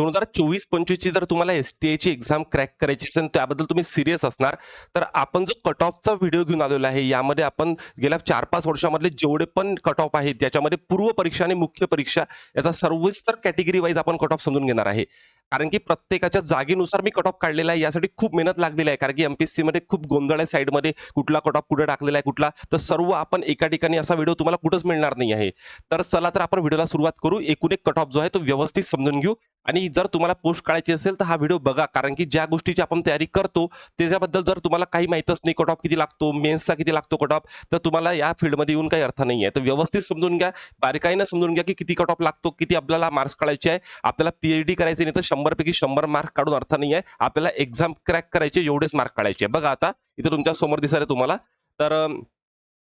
दोन हजार चोवीस पंचवीसची जर तुम्हाला एस टी आयची एक्झाम क्रॅक करायची असेल त्याबद्दल तुम्ही सिरियस असणार. तर आपण जो कट ऑफचा व्हिडिओ घेऊन आलेला आहे यामध्ये आपण गेल्या चार पाच वर्षामधले जेवढे पण कट ऑफ आहेत त्याच्यामध्ये पूर्व परीक्षा आणि मुख्य परीक्षा याचा सर्वस्तर कॅटेगरी वाईज आपण कट ऑफ समजून घेणार आहे. कारण की प्रत्येकाच्या जागेनुसार मी कट ऑफ काढलेला आहे यासाठी खूप मेहनत लागलेली आहे कारण की एमपीएससी मध्ये खूप गोंधळ आहे साईडमध्ये कुठला कट ऑफ कुठे टाकलेला आहे कुठला. तर सर्व आपण एका ठिकाणी असा व्हिडिओ तुम्हाला कुठंच मिळणार नाही आहे. तर चला तर आपण व्हिडिओला सुरुवात करू. एकूण एक कट ऑफ जो आहे तो व्यवस्थित समजून घेऊ. आणि जर तुम्हाला पोस्ट काढायची असेल तर हा व्हिडिओ बघा. कारण की ज्या गोष्टीची आपण तयारी करतो त्याच्याबद्दल जर तुम्हाला काही माहीतच नाही कट ऑफ किती लागतो मेन्सचा किती लागतो कट ऑफ तर तुम्हाला या फील्डमध्ये येऊन काही अर्थ नाही आहे तर व्यवस्थित समजून घ्या. बारकाईनं समजून घ्या की किती कट ऑफ लागतो किती आपल्याला मार्क्स काढायचे आहे. आपल्याला पीएचडी करायचे नाही तर शंभरपैकी शंभर मार्क काढून अर्थ नाही आहे आपल्याला एक्झाम क्रॅक करायचे एवढेच मार्क काढायचे बघा आता इथे तुमच्यासमोर दिसत आहे तुम्हाला. तर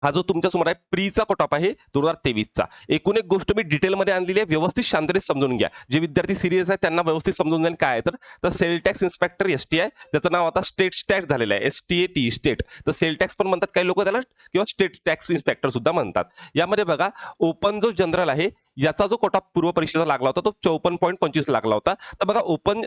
हा जो तुमच्यासमोर आहे प्रीचा कट ऑफ आहे दोन हजार तेवीसचा. एकूण एक गोष्ट मी डिटेलमध्ये आणलेली आहे व्यवस्थित शांततेत समजून घ्या. जे विद्यार्थी सिरियस आहे त्यांना व्यवस्थित समजून जाईल काय आहे तर तर sale tax inspector S T आहे त्याचं नाव आता स्टेट टॅक्स झालेलं आहे S T A T state तर सेल टॅक्स पण म्हणतात काही लोक त्याला किंवा स्टेट टॅक्स इन्स्पेक्टर सुद्धा म्हणतात. यामध्ये बघा ओपन जो जनरल आहे याचा जो कोटा पूर्व परीक्षेचा लागला होता तो चौपन्न पॉईंट पंचवीस लागला होता. तर बघा ओपन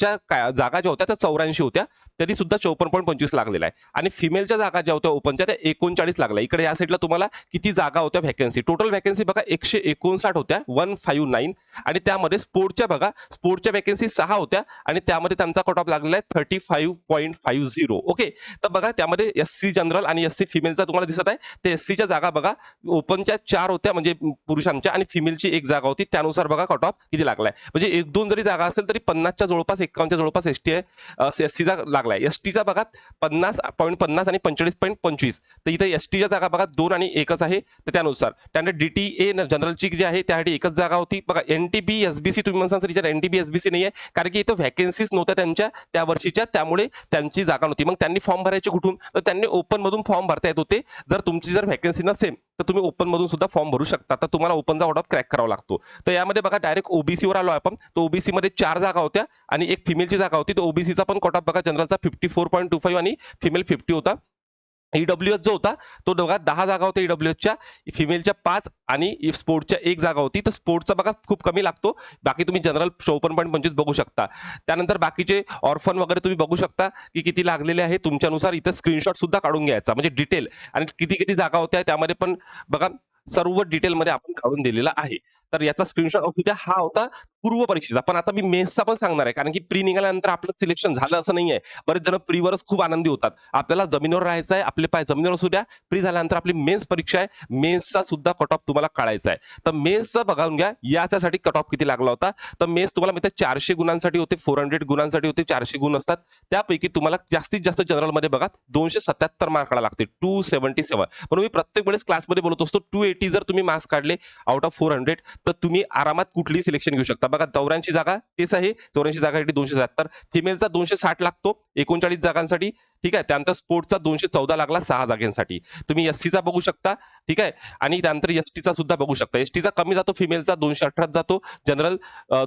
ज्या काय जागा ज्या होत्या त्या चौऱ्याऐंशी होत्या तरी सुद्धा चौपन्न पॉईंट पंचवीस लागलेला आहे. आणि फिमेलच्या जागा ज्या होत्या ओपनच्या त्या एकोणचाळीस लागल्या. इकडे या साईडला तुम्हाला किती जागा होत्या व्हॅकन्सी टोटल व्हॅकन्सी बघा एकशे एकोणसाठ होत्या वन फाईव्ह नाईन आणि त्यामध्ये स्पोर्टच्या बघा स्पोर्टच्या व्हॅकन्सी सहा होत्या आणि त्यामध्ये त्यांचा कट ऑफ लागलेला आहे thirty five point five zero okay तर बघा त्यामध्ये एस सी जनरल आणि एस सी फिमेलचा तुम्हाला दिसत आहे. ते एस सीच्या जागा बघा ओपनच्या चार होत्या म्हणजे पुरुषांच्या आणि फिमेलची एक जागा होती त्यानुसार बघा कट ऑफ किती लागलाय. म्हणजे एक दोन जरी जागा असेल तरी पन्नासच्या जवळपास एकावन्नच्या जवळपास एस टी आहे एस सीचा लागलाय. एस टीचा बघा पन्नास पॉईंट पन्नास आणि पंचेचाळीस पॉईंट पंचवीस. तर इथे एस टीच्या जागा बघा दोन आणि एकच आहे तर त्यानुसार. त्यानंतर डी टी ए जनरलची जी आहे त्यासाठी एकच जागा होती. बघा N T B S B C तुम्ही म्हणता sir N T B S B C नाही आहे कारण की इथं व्हॅकन्सीज नव्हत्या त्यांच्या त्या वर्षीच्या त्यामुळे त्यांची जागा नव्हती. मग त्यांनी फॉर्म भरायचे कुठून? तर त्यांनी ओपनमधून फॉर्म भरता येत होते जर तुमची जर व्हॅकन्सी नसेल. तर तुम्ही ओपन मधून सुद्धा फॉर्म भरू शकता. तर तुम्हाला ओपनचा ऑर्डर क्रॅक करावा लागतो. तर यामध्ये बघा डायरेक्ट ओबीसीवर आलो आपण. तर ओबीसी मध्ये चार जागा होत्या आणि एक फिमेलची जागा होती. तर ओबीसीचा पण कॉट ऑफ बघा जनरलचा fifty four point two five आणि फिमेल फिफ्टी होता. ईडब्ल्यू एस जो होता तो बघा दहा जागा होत्या ईडब्ल्यू एसच्या फिमेलच्या पाच आणि स्पोर्टच्या एक जागा होती. तर स्पोर्टचा बघा खूप कमी लागतो. बाकी तुम्ही जनरल चौपन्न पॉईंट पंचवीस बघू शकता. त्यानंतर बाकीचे ऑर्फन वगैरे तुम्ही बघू शकता की किती लागलेले आहे तुमच्यानुसार. इथं स्क्रीनशॉट सुद्धा काढून घ्यायचा म्हणजे डिटेल आणि किती किती जागा होत्या त्यामध्ये पण बघा सर्व डिटेलमध्ये आपण काढून दिलेला आहे. तर याचा स्क्रीनशॉट उद्या हा होता. पूर्व परीक्षेचा पण आता मी मेन्सचा पण सांगणार आहे. कारण की प्री निघाल्यानंतर आपलं सिलेक्शन झालं असं नाही आहे बरेच जण प्रीवरच खूप आनंदी होतात. आपल्याला जमिनीवर राहायचं आहे आपले पाय जमिनीवर असू द्या. प्री झाल्यानंतर आपली मेन्स परीक्षा आहे. मेन्सचा सुद्धा कट ऑफ तुम्हाला काढायचा आहे. तर मेन्सचा बघावून घ्या याच्यासाठी कट ऑफ किती लागला होता. तर मेन्स तुम्हाला माहिती आहे चारशे गुणांसाठी होते फोर हंड्रेड गुणांसाठी होते चारशे गुण असतात. त्यापैकी तुम्हाला जास्तीत जास्त जनरलमध्ये बघा दोनशे सत्याहत्तर मार्काला लागते टू सेव्हन्टी सेव्हन म्हणून मी प्रत्येक वेळेस क्लासमध्ये बोलत असतो टू एटी जर तुम्ही मार्क्स काढले आउट ऑफ फोर हंड्रेड तर तुम्ही आरामात कुठलीही सिलेक्शन घेऊ शकता. बघा चौऱ्याऐंशी जागा तेच आहे. चौऱ्याऐंशी जागासाठी दोनशे सत्तर. फिमेलचा दोनशे साठ लागतो. एकोणचाळीस जागांसाठी ठीक आहे? त्यानंतर स्पोर्टचा दोनशे चौदा लागला सहा जागांसाठी. तुम्ही एस चा बघू शकता ठीक आहे? आणि त्यानंतर एस टीचा सुद्धा बघू शकता. एस टीचा कमी जातो फिमेलचा दोनशे अठरा जातो. जनरल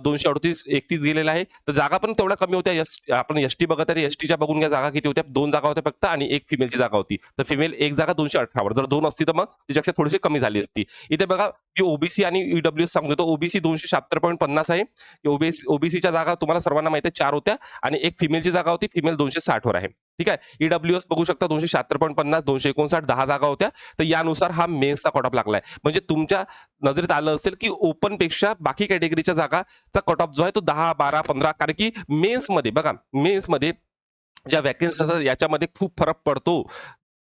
दोनशे अडतीस एकतीस गेलेला आहे. तर जागा पण तेवढ्या कमी होत्या. एस आपण एस टी बघत आहे एस टीच्या बघून घ्या. जागा किती होत्या? दोन जागा होत्या फक्त आणि एक फिमेलची जागा होती. तर फिमेल एक जागा दोनशे अठरावर. जर दोन असती तर मग त्याच्यापेक्षा थोडीशी कमी झाली असती. इथे बघा की ओबीसी आणि ईडब्ल्यू सांगतो. ओबीसी दोनशे शहात्तर पॉईंट पन्नास आहे ओबीसी ओबीसीच्या जागा तुम्हाला सर्वांना माहिती आहे चार होत्या आणि एक फिमेलची जागा होती फिमेल दोनशे साठवर आहे. ठीक आहे? ईडब्ल्यू एस बघू शकता दोनशे शहात्तर पॉईंट पन्नास दोनशे एकोणसाठ दहा जागा होत्या. तर यानुसार हा मेन्सचा कट ऑफ लागलाय. म्हणजे तुमच्या नजरेत आलं असेल की ओपनपेक्षा बाकी कॅटेगरीच्या जागाचा कट ऑफ जो आहे तो दहा बारा पंधरा कारण की मेन्समध्ये बघा मेन्समध्ये ज्या व्हॅकन्सी असतात याच्यामध्ये खूप फरक पडतो.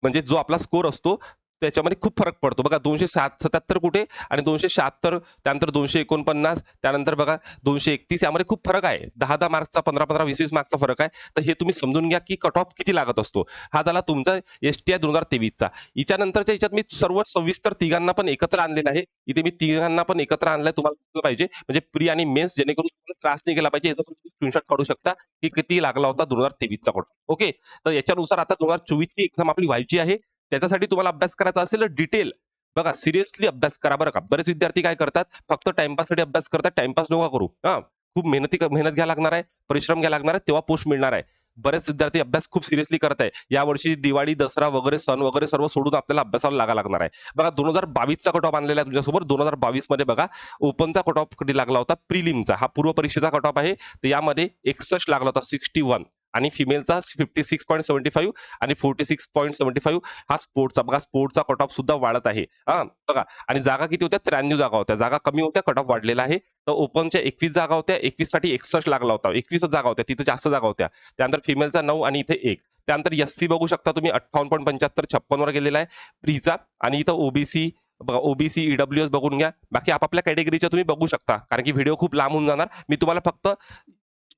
म्हणजे जो आपला स्कोर असतो त्याच्यामध्ये खूप फरक पडतो. बघा दोनशे सात सत्याहत्तर कुठे आणि दोनशे शहात्तर त्यानंतर दोनशे एकोणपन्नास त्यानंतर बघा दोनशे एकतीस यामध्ये खूप फरक आहे. दहा दहा मार्क्सचा पंधरा पंधरा वीस वीस मार्क्सचा फरक आहे. तर हे तुम्ही समजून घ्या की कट ऑफ किती लागत असतो. हा झाला तुमचा एस टी आय दोन हजार तेवीसचा. याच्यानंतरच्या याच्यात मी सर्व सविस्तर तिघांना पण एकत्र आणलेलं आहे. इथे मी तिघांना पण एकत्र आणलंय तुम्हाला पाहिजे. म्हणजे प्री आणि मेन्स जेणेकरून तुम्हाला त्रास नाही गेला पाहिजे. याचा स्क्रीनशॉट काढू शकता की किती लागला होता दोन हजार तेवीसचा कोट ओके तर याच्यानुसार आता दोन हजार चोवीसची एक्झाम आपली व्हायची आहे. त्याच्यासाठी तुम्हाला अभ्यास करायचा असेल डिटेल बघा सिरियसली अभ्यास करा बरं का. बरेच विद्यार्थी काय करतात फक्त टाइमपाससाठी अभ्यास करतात टाइमपास नका करू. हा खूप मेहनती मेहनत घ्या लागणार आहे परिश्रम घ्यायला लागणार आहे तेव्हा पोस्ट मिळणार आहे. बरेच विद्यार्थी अभ्यास खूप सिरियसली करत आहे. यावर्षी दिवाळी दसरा वगैरे सण वगैरे सर्व सोडून आपल्याला अभ्यासाला लागा लागणार आहे. बघा दोन हजार बावीसचा कट ऑफ आणलेला आहे तुमच्यासोबत दोन हजार बावीसमध्ये बघा ओपनचा कट ऑफ कधी लागला होता? प्रिलिमचा हा पूर्व परीक्षेचा कट ऑफ आहे. तर यामध्ये एकसष्ट लागला होता सिक्स्टी वन आणि फिमेलचा fifty six point seventy five आणि forty six point seventy five हा स्पोर्टचा बघा स्पोर्टचा कट ऑफ सुद्धा वाढत आहे. हा बघा. आणि जागा किती होत्या? त्र्याण्णव जागा होत्या. जागा कमी होत्या कट ऑफ वाढलेला आहे. तर ओपनच्या एकवीस जागा होत्या. एकवीससाठी एकसष्ट लागला होता. एकवीस जागा होत्या. तिथे जास्त जागा होत्या. त्यानंतर फिमेलचा नऊ आणि इथे एक. त्यानंतर एस सी बघू शकता तुम्ही. अठ्ठावन्न पॉईंट पंच्याहत्तर छप्पन वर गेलेला आहे. प्रीचा आणि इथं ओबीसी बघा ओबीसी ईडब्ल्यू एस बघून घ्या. बाकी आपापल्या कॅटेगरीच्या तुम्ही बघू शकता. कारण की व्हिडिओ खूप लांब होऊन जाणार. मी तुम्हाला फक्त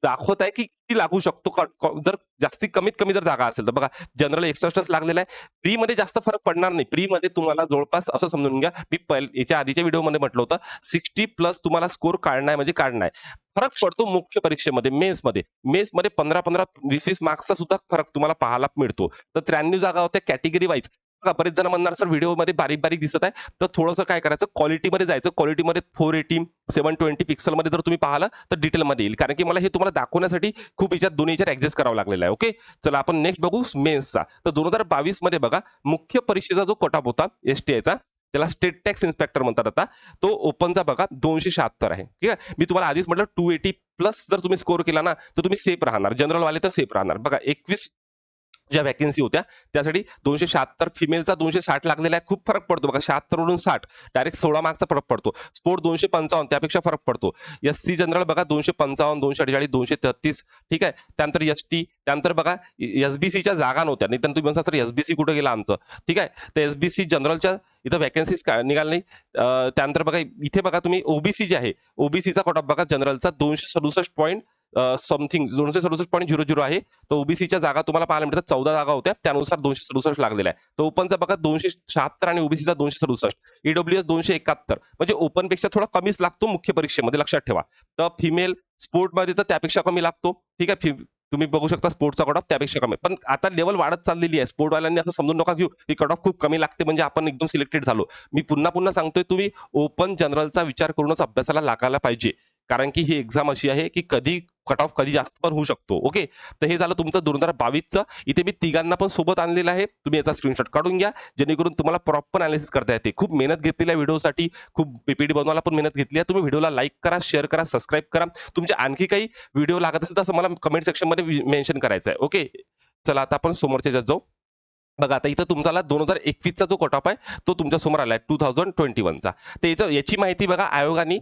दाखवत आहे की किती लागू शकतो. जर जास्ती कमीत कमी जर जागा असेल तर बघा जनरल एकसष्टच लागलेला आहे. प्री मध्ये जास्त फरक पडणार नाही. प्री मध्ये तुम्हाला जवळपास असं समजून घ्या मी याच्या आधीच्या व्हिडिओमध्ये म्हटलं होतं सिक्स्टी प्लस तुम्हाला स्कोर काढणार म्हणजे काढणार. फरक पडतो मुख्य परीक्षेमध्ये मेन्समध्ये मध्ये. मध्ये पंधरा पंधरा वीस वीस मार्क्सचा सुद्धा फरक तुम्हाला पाहायला मिळतो. तर त्र्याण्णव जागा होत्या कॅटेगरी वाईज बरेच जण म्हणणार सर व्हिडिओमध्ये बारीक बारीक दिसत आहे. तर थोडंसं काय करायचं? क्वालिटीमध्ये जायचं. क्वालिटीमध्ये फोर एटी सेवन ट्वेंटी पिक्सलमध्ये जर तुम्ही पाहिलं तर डिटेलमध्ये येईल. कारण की मला हे तुम्हाला दाखवण्यासाठी खूप याच्यात दोन्ही याच्यात ऍडजस्ट करावं लागलेलं आहे ओके चला आपण नेक्स्ट बघू मेन्सचा. तर दोन हजार बावीसमध्ये बघा मुख्य परीक्षेचा जो कटऑफ होता एस टी आयचा त्याला स्टेट टॅक्स इन्स्पेक्टर म्हणतात आता तो ओपनचा बघा दोनशे शहात्तर आहे ठीक आहे? मी तुम्हाला आधीच म्हटलं टू एटी प्लस जर तुम्ही स्कोर केला ना तर तुम्ही सेफ राहणार. जनरलवाले तर सेफ राहणार. बघा एकवीस ज्या वॅकन्सी होत्या त्यासाठी दोनशे शहात्तर फिमेलचा दोनशे साठ लागलेला आहे. खूप फरक पडतो बघा. शहात्तरवरून साठ डायरेक्ट सोळा मार्क्सचा फरक पडतो. स्पोर्ट दोनशे पंचावन्न त्यापेक्षा फरक पडतो. एस सी जनरल बघा दोनशे पंचावन्न दोनशे अठ्ठेचाळीस दोनशे तेहतीस. ठीक आहे? त्यानंतर एस टी त्यानंतर बघा एसबीसीच्या जागा नव्हत्या. नाही तर तुम्ही म्हणता सर एसबीसी कुठं गेला आमचं? ठीक आहे? तर एसबीसी जनरलच्या इथं वॅकन्सीज निघाल नाही. त्यानंतर बघा इथे बघा तुम्ही ओबीसी जे आहे ओबीसीचा कट ऑफ बघा जनरलचा दोनशे सदुसष्ट पॉईंट समथिंग दोनशे सदुसष्ट पॉईंट झिरो झिरो आहे. तर ओबीसीच्या जागा तुम्हाला पाहायला मिळतात. चौदा जागा होत्या. त्यानुसार दोनशे सदुसष्ट लागलेला आहे. तर ओपनचा बघा दोनशे शहात्तर आणि ओबीसीचा दोनशे सदुसष्ट. ईडब्ल्यूएस दोनशे एकाहत्तर. म्हणजे ओपनपेक्षा थोडा कमीच लागतो मुख्य परीक्षेमध्ये लक्षात ठेवा. तर फिमेल स्पोर्टमध्ये तर त्यापेक्षा कमी लागतो. ठीक आहे? फि- तुम्ही बघू शकता स्पोर्टचा कट ऑफ त्यापेक्षा कमी. पण आता लेवल वाढत चाललेली आहे. स्पोर्टवाल्यांनी असं समजून नका घेऊ. की कट ऑफ खूप कमी लागते म्हणजे आपण एकदम सिलेक्टेड झालो. मी पुन्हा पुन्हा सांगतोय तुम्ही ओपन जनरलचा विचार करूनच अभ्यासाला लागायला पाहिजे. कारण की ही एक्झाम अशी आहे की कधी कट ऑफ कधी जास्त पण होऊ शकतो. ओके तर हे झालं तुमचं दोन हजार बावीसचं. इथे मी तिघांना पण सोबत आणलेलं आहे. तुम्ही याचा स्क्रीनशॉट काढून घ्या. जेणेकरून तुम्हाला प्रॉपर अनालिसिस करता येते. खूप मेहनत घेतलेल्या व्हिडिओसाठी. खूप पीपीडी बनवायला पण मेहनत घेतली आहे. तुम्ही व्हिडिओला लाईक करा शेअर करा सबस्क्राईब करा. तुमचे आणखी काही व्हिडिओ लागत असेल तर असं मला कमेंट सेक्शनमध्ये मेन्शन करायचं आहे ओके चला आता आपण समोरच्या ज्यात जाऊ. बघा आता इथं तुमचा दोन हजार एकवीसचा जो कट ऑफ आहे तो तुमच्यासमोर आला आहे टू थाउजंड ट्वेंटी वनचा तर याचं याची माहिती बघा आयोगाने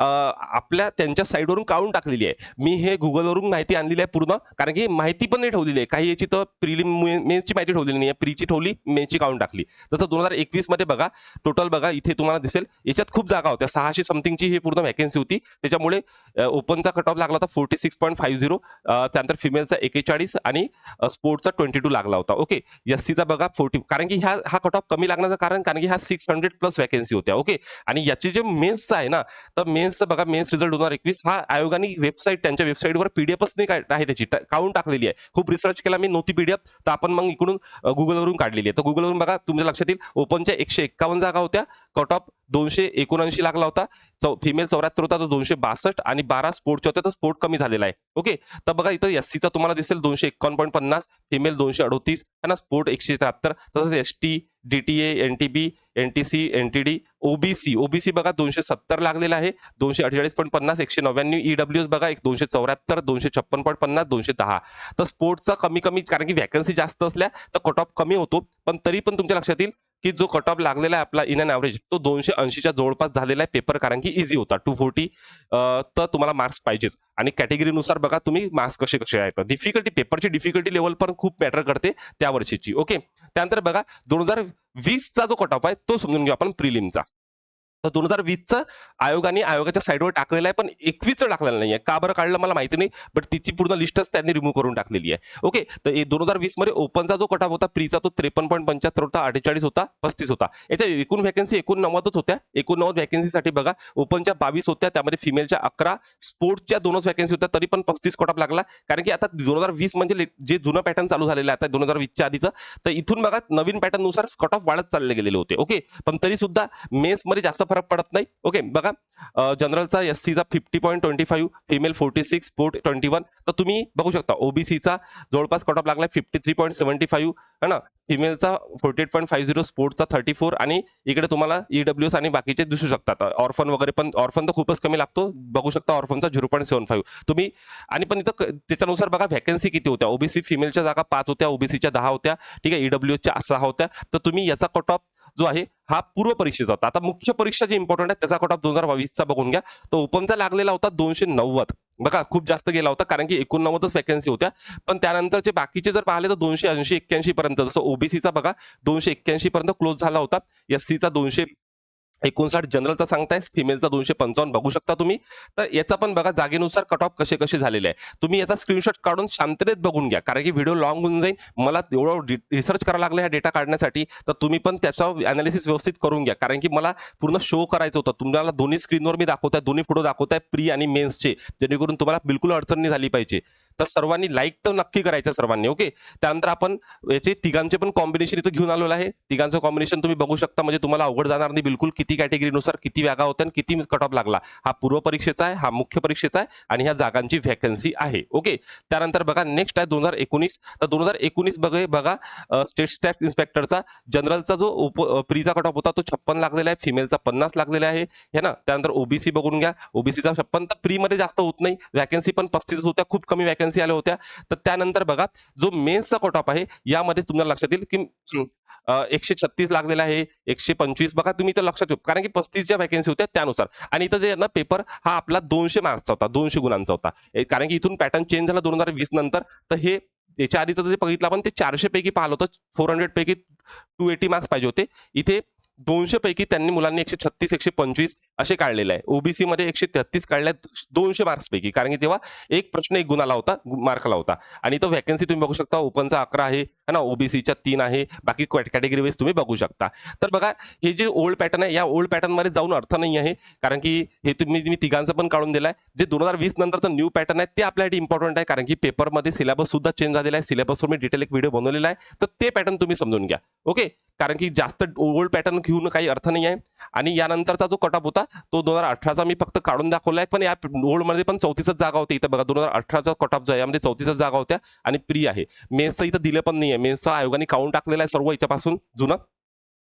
आपल्या त्यांच्या साईडवरून काढून टाकलेली आहे. मी हे गुगलवरून माहिती आणलेली आहे पूर्ण. कारण की माहिती पण नाही ठेवलेली आहे. काही याची तर प्रिलिम मेन्सची माहिती ठेवलेली नाही आहे प्रीची ठेवली मेन्सची काढून टाकली. जसं दोन हजार एकवीसमध्ये बघा टोटल बघा इथे तुम्हाला दिसेल. याच्यात खूप जागा होत्या. सहाशे समथिंगची ही पूर्ण वॅकन्सी होती. त्याच्यामुळे ओपनचा कट ऑफ लागला होता forty six point five zero त्यानंतर फिमेलचा एकेचाळीस आणि स्पोर्टचा ट्वेंटी टू लागला होता. ओके एस सीचा बघा फोर्टी कारण की ह्या हा कट ऑफ कमी लागण्याचं कारण कारण की ह्या सिक्स हंड्रेड प्लस वॅकन्सी होत्या. ओके आणि याची जे मेन्सचा आहे ना तर मेन्स मेन्सचं बघा मेन्स रिझल्ट दोन हजार एकवीस. हा आयोगाने वेबसाईट त्यांच्या वेबसाईटवर पीडीएफच नाही काय- आहे त्याची? टा- काढून टाकलेली आहे. खूप रिसर्च केला मी नव्हती पीडीएफ तर आपण मग इकडून गुगलवरून काढलेली आहे. तर गुगलवरून बघा तुमच्या लक्षात येईल ओपनच्या एकशे एक्कावन्न जागा होत्या. कट ऑफ दोनशे एकोणऐंशी लागला होता चौ फिमेल चौऱ्याहत्तर होता तर दोनशे बासष्ट आणि बारा स्पोर्टच्या होते तर स्पोर्ट कमी झालेला आहे. ओके तर बघा इथं एस सीचा तुम्हाला दिसेल दोनशे एकावन्न पॉईंट पन्नास फिमेल दोनशे अडोतीस आणि स्पोर्ट एकशे त्र्याहत्तर तसंच S T D T N T B N T C N T D OBC OBC बघा दोनशे सत्तर लागलेला आहे दोनशे अठ्ठेचाळीस पॉईंट पन्नास एकशे नव्याण्णव ईडब्ल्यू बघा एक दोनशे चौऱ्याहत्तर दोनशे छप्पन पॉईंट पन्नास दोनशे दहा. तर स्पोर्टचा कमी कमी कारण की व्हॅकन्सी जास्त असल्या तर कट ऑफ कमी होतो. पण तरी पण तुमच्या लक्षात येईल की जो कट ऑफ लागलेला आहे आपला इन अन ॲव्हरेज तो दोनशे ऐंशीच्या जवळपास झालेला आहे पेपर कारण की इझी होता. टू फोर्टी तर तुम्हाला मार्क्स पाहिजेच. आणि कॅटेगरीनुसार बघा तुम्ही मार्क्स कसे कसे आहेत. डिफिकल्टी पेपरची डिफिकल्टी लेवल पण खूप मॅटर करते त्या वर्षीची ओके त्यानंतर बघा दोन हजार वीसचा जो कट ऑफ आहे तो समजून घेऊ आपण प्रिलिमचा तर दोन हजार वीसचं आयोगाने आयोगाच्या साईडवर टाकलेलं आहे पण एकवीसचं टाकलेलं नाही आहे का बरं काढलं मला माहिती नाही बट तिची पूर्ण लिस्टच त्यांनी रिमूव्ह करून टाकलेली आहे. ओके तर दोन हजार वीसमध्ये ओपनचा जो कटाप होता प्रीचा तो त्रेपन्न पॉईंट पंच्याहत्तर होता अठ्ठेचाळीस होता पस्तीस होता. याच्या एकूण वॅकन्सी एकोणनव्वदच होत्या. एकोणनव्वद व्हॅकन्सीसाठी बघा ओपनच्या बावीस होत्या त्यामध्ये फिमेलच्या अकरा स्पोर्ट्सच्या दोनच व्हॅकन्सी होत्या तरी पण पस्तीस कट लागला. कारण की आता दोन हजार वीस म्हणजे जे जुनं पॅटर्न चालू झालेलं आहे आता दोन हजार वीसच्या आधीचं तर इथून बघा नवीन पॅटर्ननुसार कट ऑफ वाढत चालले गेलेले होते. ओके पण तरी सुद्धा मेन्समध्ये जास्त फरक पडत नाही. ओके बघा. जनरलचा एस सीचा fifty point twenty five female forty six sport twenty one तर तुम्ही बघू शकता ओबीसीचा जवळपास कट ऑफ लागलाय fifty three point seventy five है ना? फिमेलचा forty eight point five zero स्पोर्टचा thirty four आणि इकडे तुम्हाला ईडब्ल्यू एस आणि बाकीचे दिसू शकतात. ऑर्फन वगैरे पण ऑर्फन तर खूपच कमी लागतो. बघू शकता ऑर्फनचा झिरो पॉईंट सेव्हन फाईव्ह तुम्ही आणि पण इथं क- त्याच्यानुसार बघा व्हॅकन्सी किती होत्या? ओबीसी फिमेलच्या जागा पाच होत्या ओबीसीच्या दहा होत्या ठीक आहे? ईडब्ल्यू च्या सहा होत्या. तर तुम्ही याचा कट ऑफ जो आहे हा पूर्व परीक्षेचा होता. आता मुख्य परीक्षा जी इम्पॉर्टंट आहे त्याचा कट ऑफ दोन हजार बावीसचा बघून घ्या. तो ओपनचा लागलेला होता दोनशे नव्वद. बघा खूप जास्त गेला होता कारण की एकोणनव्वदच वॅकन्सी होत्या. पण त्यानंतरचे बाकीचे जर पाहिले तर दोनशे ऐंशी एक्क्याऐंशी पर्यंत जसं ओबीसीचा बघा दोनशे एक्क्याऐंशी पर्यंत क्लोज झाला होता. एस सीचा दोनशे एकोणसाठ जनरलचा सांगताय फिमेलचा दोनशे पंचावन्न बघू शकता तुम्ही. तर याचा पण बघा जागेनुसार कट ऑफ कसे कसे झालेले आहे. तुम्ही याचा स्क्रीनशॉट काढून शांततेत बघून घ्या. कारण की व्हिडिओ लॉंग होऊन जाईल. मला एवढं रिसर्च करायला लागलं हा डेटा काढण्यासाठी. तर तुम्ही पण त्याचा अनालिसिस व्यवस्थित करून घ्या. कारण की मला पूर्ण शो करायचं होतं. तुम्हाला दोन्ही स्क्रीनवर मी दाखवताय दोन्ही फोटो दाखवताय प्री आणि मेन्सचे जेणेकरून तुम्हाला बिलकुल अडचण नाही झाली पाहिजे. तर सर्वांनी लाईक तर नक्की करायचं सर्वांनी ओके त्यानंतर आपण याचे तिघांचे पण कॉम्बिनेशन इथं घेऊन आलेलो आहे. तिघांचं कॉम्बिनेशन तुम्ही बघू शकता म्हणजे तुम्हाला अवघड जाणार नाही बिलकुल किती कॅटेगरीनुसार किती व्यागा होत्या आणि किती कट ऑफ लागला. हा पूर्व परीक्षेचा आहे हा मुख्य परीक्षेचा आहे आणि ह्या जागांची व्हॅकन्सी आहे ओके त्यानंतर बघा नेक्स्ट आहे दोन हजार एकोणीस. तर दोन हजार एकोणीस बघे बघा स्टेट स्टॅट इन्स्पेक्टरचा जनरलचा जो उप प्रीचा कट ऑफ होता तो छप्पन लागलेला आहे फिमेलचा पन्नास लागलेला आहे हे ना? त्यानंतर ओबीसी बघून घ्या. ओबीसीचा छप्पन तर प्रीमध्ये जास्त होत नाही व्हॅकन्सी पण पस्तीस होत्या खूप कमी व्हॅकन्सी आल्या होत्या. तर त्यानंतर बघा जो मेन्सचा कट ऑफ आहे यामध्ये तुम्हाला लक्षात येईल की एकशे छत्तीस लागलेला आहे एकशे पंचवीस. बघा तुम्ही इथं लक्षात ठेव कारण की पस्तीस ज्या व्हॅकन्सी होत्या त्यानुसार. आणि इथं जे आहे ना पेपर हा आपला दोनशे मार्क्सचा होता दोनशे गुणांचा होता. कारण की इथून पॅटर्न चेंज झाला दोन हजार वीस नंतर. तर हे याच्या आधीचं जे बघितलं आपण ते चारशे पैकी पाहिलं होतं फोर हंड्रेड पैकी टू एटी मार्क्स पाहिजे होते. इथे दोनशे पैकी त्यांनी मुलांनी एकशे छत्तीस एकशे पंचवीस असे काढलेले आहे. ओबीसी मध्ये एकशे तेहतीस काढल्यात दोनशे मार्क्सपैकी कारण की तेव्हा एक प्रश्न एक गुणाला होता मार्कला होता. आणि तो व्हॅकन्सी तुम्ही बघू शकता ओपनचा अकरा आहे है ना? ओबीसीच्या तीन आहे बाकी कॅटेगरी वाईज तुम्ही बघू शकता. तर बघा हे जे ओल्ड पॅटर्न आहे या ओल्ड पॅटर्नमध्ये जाऊन अर्थ नाही आहे. कारण की हे तुम्ही मी तिघांचं पण काढून दिलंय. जे दोन हजार वीस नंतरचं न्यू पॅटर्न आहे ते आपल्यासाठी इम्पॉर्टंट आहे. कारण की पेपरमध्ये सिलेबस सुद्धा चेंज झालेला आहे. सिलेबसवर मी डिटेल एक व्हिडिओ बनवलेला आहे. तर ते पॅटर्न तुम्ही समजून घ्या. ओके कारण की जास्त ओल्ड पॅटर्न घेऊन काही अर्थ नाही आहे. आणि यानंतरचा जो कटअप होता तो दोन हजार अठराचा मी फक्त काढून दाखवला आहे पण या ओल्ड पण चौतीसच जागा होती इथं बघा दोन हजार अठराचा कटअप जो आहे यामध्ये चौतीसच जागा होत्या आणि प्री आहे. मेन्सचं इथं दिलं पण नाही आहे मेन्सचा आयोगाने काउंट टाकलेला आहे सर्व याच्यापासून जुनं.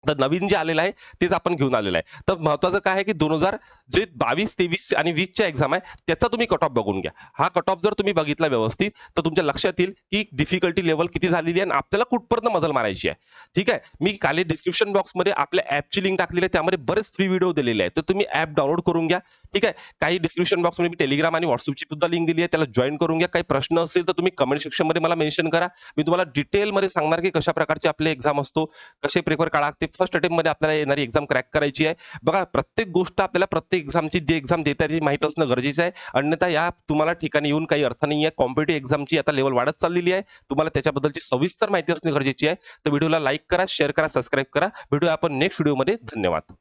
तर नवीन जे आलेलं आहे तेच आपण घेऊन आलेलं आहे. तर महत्वाचं काय आहे की दोन हजार जे बावीस तेवीस आणि वीसच्या एक्झाम आहे त्याचा तुम्ही कट ऑफ बघून घ्या. हा कट ऑफ जर तुम्ही बघितला व्यवस्थित तर तुमच्या लक्षात येईल की डिफिकल्टी लेवल किती झालेली आहे आणि आपल्याला कुठपर्यंत मजल मारायची आहे. ठीक आहे? मी खाली डिस्क्रिप्शन बॉक्समध्ये आपल्या ॲपची लिंक टाकलेली आहे त्यामध्ये बरेच फ्री व्हिडिओ दिलेले आहेत. तर तुम्ही ॲप डाउनलोड करून घ्या. ठीक आहे? काही डिस्क्रिप्शन बॉक्समध्ये मी टेलिग्राम आणि व्हॉट्सअपची सुद्धा लिंक दिली आहे त्याला जॉईन करून घ्या. काही प्रश्न असेल तर तुम्ही कमेंट सेक्शनमध्ये मला मेन्शन करा. मी तुम्हाला डिटेलमध्ये सांगणार की कशा प्रकारचे आपले एक्झाम असतो कसे पेपर काढा ते फर्स्ट अटेम्प्टमध्ये आपल्याला येणारी एक्झाम क्रॅक करायची आहे. बघा प्रत्येक गोष्ट आपल्याला प्रत्येक एक्झामची जी एक्झाम देता ती माहिती असणं गरजेचं आहे. अन्यथा या तुम्हाला ठिकाणी येऊन काही अर्थ नाही आहे कॉम्पिटेटिव्ह एक्झामची आता लेवल वाढत चाललेली आहे. तुम्हाला त्याच्याबद्दलची सविस्तर माहिती असणे गरजेची आहे. तर व्हिडिओला लाईक करा शेअर करा सबस्क्राईब करा. व्हिडिओ आपण नेक्स्ट व्हिडिओमध्ये धन्यवाद.